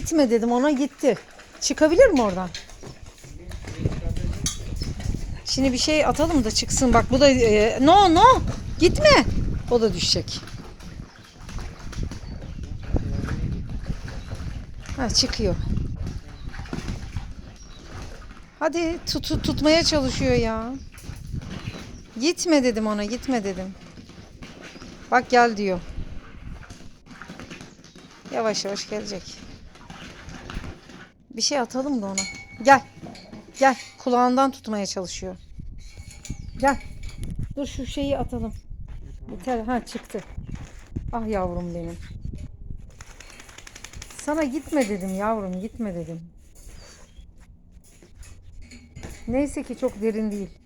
Gitme dedim ona gitti. Çıkabilir mi oradan? Şimdi bir şey atalım da çıksın. Bak bu da e, no no gitme. O da düşecek. Ha çıkıyor. Hadi tut, tut- tutmaya çalışıyor ya. Gitme dedim ona gitme dedim. Bak gel diyor. Yavaş yavaş gelecek. Bir şey atalım da ona. Gel. Gel. Kulağından tutmaya çalışıyor. Gel. Dur şu şeyi atalım. Yeter. Ha çıktı. Ah yavrum benim. Sana gitme dedim yavrum gitme dedim. Neyse ki çok derin değil.